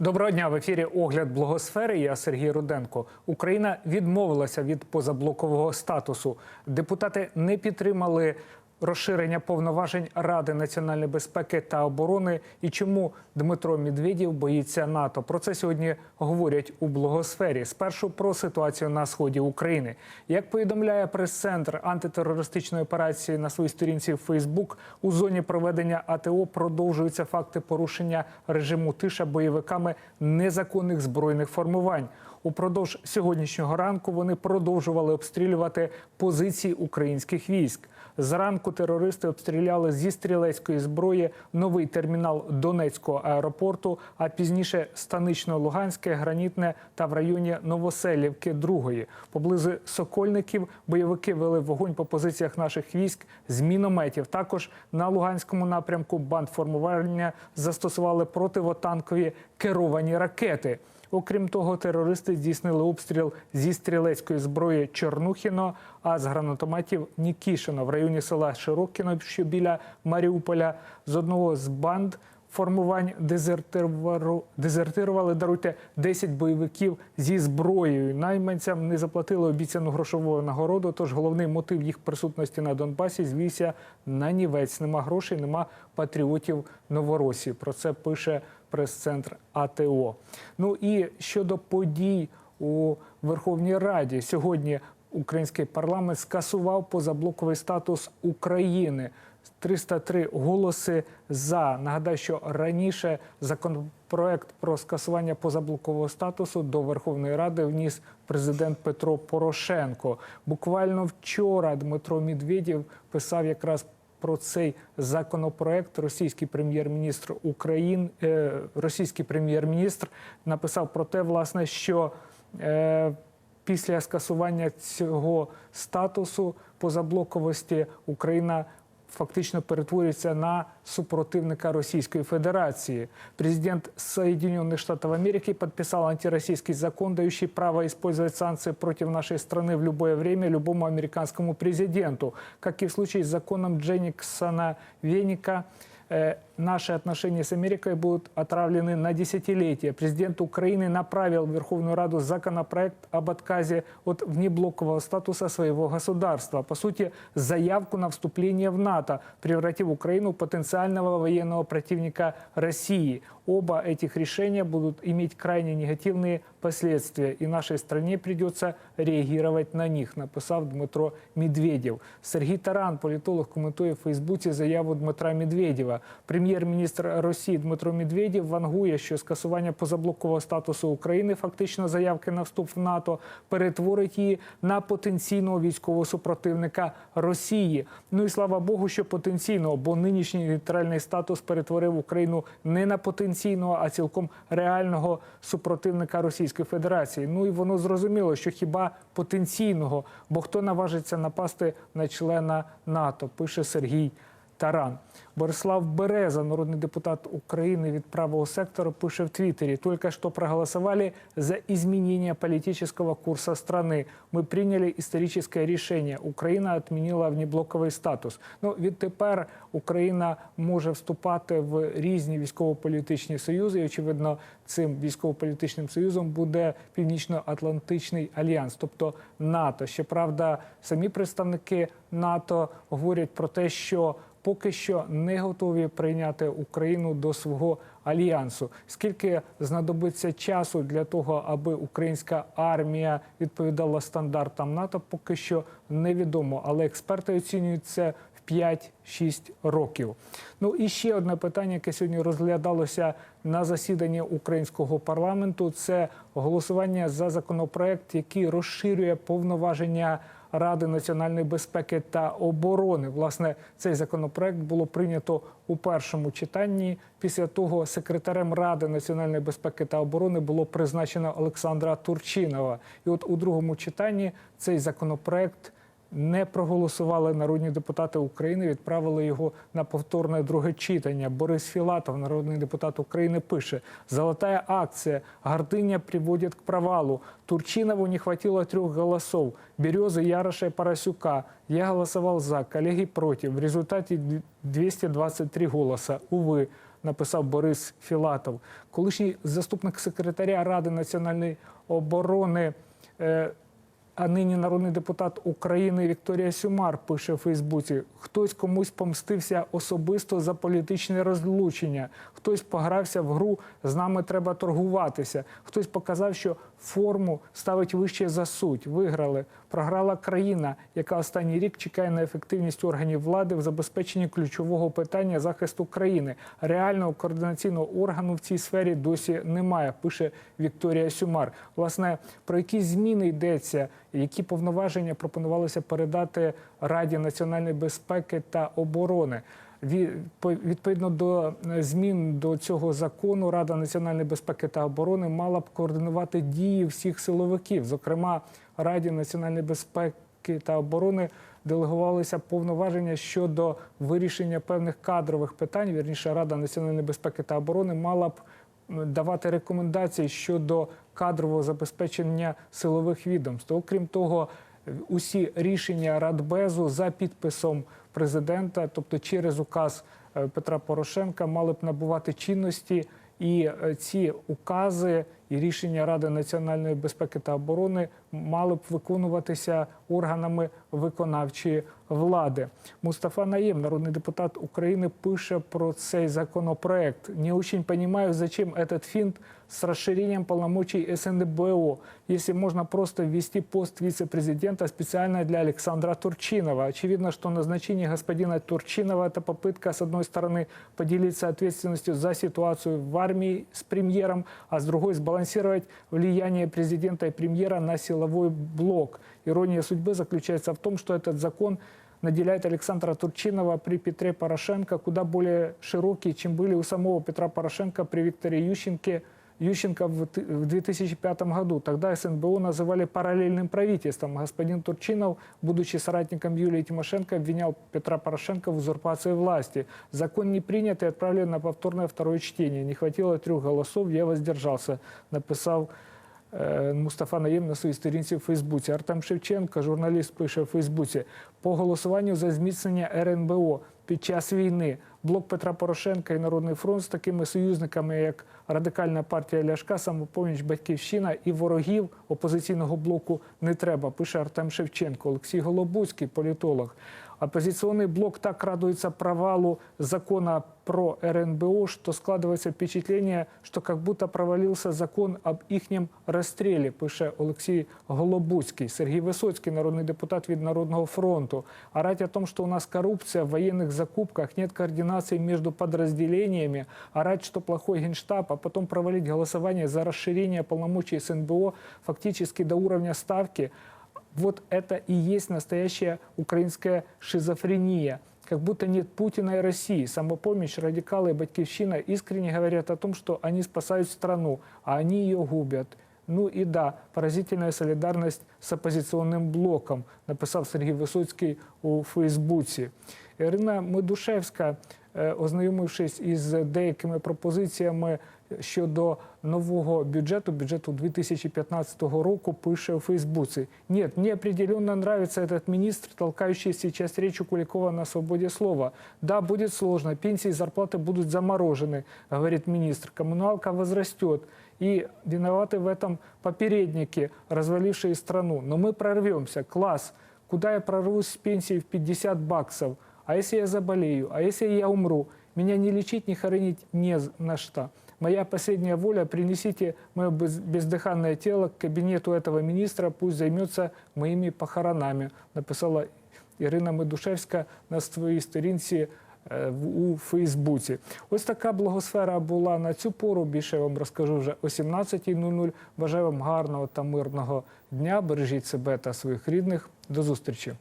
Доброго дня в ефірі Огляд Благосфери. Я Сергій Руденко. Україна відмовилася від позаблокового статусу. Депутати не підтримали розширення повноважень Ради національної безпеки та оборони. І чому Дмитро Медведєв боїться НАТО? Про це сьогодні говорять у благосфері. Спершу про ситуацію на сході України. Як повідомляє прес-центр антитерористичної операції на своїй сторінці в Фейсбук, у зоні проведення АТО продовжуються факти порушення режиму тиша бойовиками незаконних збройних формувань. Упродовж сьогоднішнього ранку вони продовжували обстрілювати позиції українських військ. Зранку терористи обстріляли зі стрілецької зброї новий термінал Донецького аеропорту, а пізніше станично-луганське, гранітне та в районі Новоселівки другої. Поблизу Сокольників бойовики вели вогонь по позиціях наших військ з мінометів. Також на Луганському напрямку бандформування застосували противотанкові керовані ракети. Окрім того, терористи здійснили обстріл зі стрілецької зброї Чорнухіно, а з гранатометів Нікішино в районі села Широкіно, що біля Маріуполя, з одного з банд формувань дезертирували, дезертирували даруйте 10 бойовиків зі зброєю. Найманцям не заплатили обіцяну грошову нагороду. Тож головний мотив їх присутності на Донбасі звівся на нівець. Нема грошей, нема патріотів Новоросії. Про це пише прес-центр АТО. Ну і щодо подій у Верховній Раді сьогодні. Український парламент скасував позаблоковий статус України. 303 голоси за. Нагадаю, що раніше законопроект про скасування позаблокового статусу до Верховної Ради вніс президент Петро Порошенко. Буквально вчора Дмитро Медведєв писав якраз про цей законопроект. Російський прем'єр-міністр України, е, російський прем'єр-міністр написав про те, власне, що е, після скасування цього статусу позаблоковості Україна фактично перетворюється на супротивника Российской Федерации. Президент Соединенных Штатов Америки подписал антироссийский закон, дающий право использовать санкции против нашей страны в любое время любому американскому президенту. Как и в случае с законом Дженниксона Веника, э, наши отношения с Америкой будут отравлены на десятилетия. Президент Украины направил в Верховную Раду законопроект об отказе от внеблокового статуса своего государства. По сути, заявку на вступление в НАТО, превратив Украину в потенциального военного противника России. Оба этих решения будут иметь крайне негативные последствия, и нашей стране придется реагировать на них, написав Дмитро Медведєв. Сергій Таран, політолог, коментує в Фейсбуці заяву Дмитра Медведєва. Прем'єр-міністр Росії Дмитро Медведєв вангує, що скасування позаблокового статусу України, фактично заявки на вступ в НАТО, перетворить її на потенційного військового супротивника Росії. Ну і слава Богу, що потенційного, бо нинішній нейтральний статус перетворив Україну не на потенційного, а цілком реального супротивника Російської Федерації. Ну і воно зрозуміло, що хіба потенційного, бо хто наважиться напасти на члена НАТО, пише Сергій Таран. Борислав Береза, народный депутат Украины від правого сектора, пише в Твиттере. Только что проголосовали за изменение политического курса страны. Мы приняли историческое решение. Україна отменила внеблоковий статус. Ну, відтепер Україна може вступати в різні військово-політичні союзи. І, очевидно, цим військово-політичним союзом буде Північно-Атлантичний альянс, тобто НАТО. Щоправда, самі представники НАТО говорять про те, що поки що не готові прийняти Україну до свого альянсу. Скільки знадобиться часу для того, аби українська армія відповідала стандартам НАТО, поки що невідомо. Але експерти оцінюють це в 5-6 років. Ну і ще одне питання, яке сьогодні розглядалося на засіданні українського парламенту. Це голосування за законопроект, який розширює повноваження. Ради національної безпеки та оборони. Власне, цей законопроект було прийнято у першому читанні. Після того секретарем Ради національної безпеки та оборони було призначено Олександра Турчинова. І от у другому читанні цей законопроект не проголосували народні депутати України, відправили його на повторне друге читання. Борис Філатов, народний депутат України, пише: Золотая акція, гордыня приводит к провалу. Турчинову не хватило трех голосов. Березы, Яроша и Поросюка. Я голосовал за, коллеги против. В результате 223 голоса. Увы, написав Борис Філатов. Колишній заступник секретаря Ради національної оборони. а нині народний депутат України Вікторія Сюмар пише у Фейсбуці: хтось комусь помстився особисто за політичне розлучення, хтось погрався в гру, з нами треба торгуватися. Хтось показав, що форму ставить вище за суть. Виграли. Програла країна, яка останній рік чекає на ефективність органів влади в забезпеченні ключового питання захисту країни. Реального координаційного органу в цій сфері досі немає. Пише Вікторія Сюмар. Власне, про які зміни йдеться, які повноваження пропонувалося передати Раді національної безпеки та оборони. Відповідно до е, змін до цього закону, Рада національної безпеки та оборони мала б координувати дії всіх силовиків. Зокрема, Раді національної безпеки та оборони делегувалися повноваження щодо вирішення певних кадрових питань. Вірніше, Рада національної безпеки та оборони мала б давати рекомендації щодо кадрового забезпечення силових відомств. Окрім того, усі рішення Радбезу за підписом президента, тобто через указ е, Петра Порошенка, мали б набувати чинності. І е, ці укази і рішення Ради національної безпеки та оборони мали б виконуватися органами виконавчої влади. Мустафа Наєм, народний депутат України, пише про цей законопроект. Не очень понимаю, зачем этот финт с расширением полномочий СНБО, если можно просто ввести пост вице-президента специально для Александра Турчинова. Очевидно, что назначение господина Турчинова – это попытка, с одной стороны, поделиться ответственностью за ситуацию в армии с премьером, а с другой – сбалансировать влияние президента и премьера на силовой блок. Ирония судьбы заключается в том, что этот закон наделяет Александра Турчинова при Петре Порошенко куда более широкие, чем были у самого Петра Порошенко при Викторе Ющенке, Ющенко в т- в 2005 году. Тогда СНБО называли параллельным правительством. Господин Турчинов, будучи соратником Юлии Тимошенко, обвинял Петра Порошенко в узурпации власти. Закон не принят и отправлен на повторное второе чтение. Не хватило трех голосов, я воздержался, написал Е, Мустафа Наєм на своїй сторінці в Фейсбуці. Артем Шевченко, журналіст, пише в Фейсбуці по голосуванню за зміцнення РНБО під час війни. Блок Петра Порошенка і Народний фронт з такими союзниками, як Радикальна партія Ляшка, самопоміч Батьківщина і ворогів опозиційного блоку не треба. Пише Артем Шевченко, Олексій Голобуцький, політолог. Оппозиционный блок так радуется провалу закона про РНБО, что складывается впечатление, что как будто провалился закон об ихнем расстреле, пише Олексій Голобуцький. Сергій Висоцький, народный депутат від Народного фронту. Орать о том, что у нас коррупция в военных закупках, нет координации между подразделениями, орать, что плохой генштаб, а потом провалить голосование за расширение полномочий СНБО фактически до уровня ставки – вот это и есть настоящая украинская шизофрения. Как будто нет Путина и России. Самопомощь, радикалы и Батьковщина искренне говорят о том, что они спасают страну, а они ее губят. Ну и да, поразительная солидарность с оппозиционным блоком, написав Сергій Висоцький у Фейсбуці. Ірина Медушевська, е, ознайомившись із деякими пропозиціями щодо нового бюджету, бюджету 2015 року, пише у Фейсбуці. Нет, мне определенно нравится этот министр, толкающий сейчас речь у Куликова на свободе слова. Да, будет сложно, пенсии и зарплаты будут заморожены, говорит министр. Коммуналка возрастет. И виноваты в этом попередники, развалившие страну. Но мы прорвемся. Класс. Куда я прорвусь с пенсией в 50 баксов? А если я заболею? А если я умру? Меня не лечить, не хоронить не на что. Моя последняя воля, принесите мое без- бездыханное тело к кабинету этого министра, пусть займется моими похоронами, написала Ірина Медушевська на своїй сторінці е, у Фейсбуці. Ось така благосфера була на цю пору. Більше я вам розкажу вже о 17.00. Бажаю вам гарного та мирного дня. Бережіть себе та своїх рідних. До зустрічі.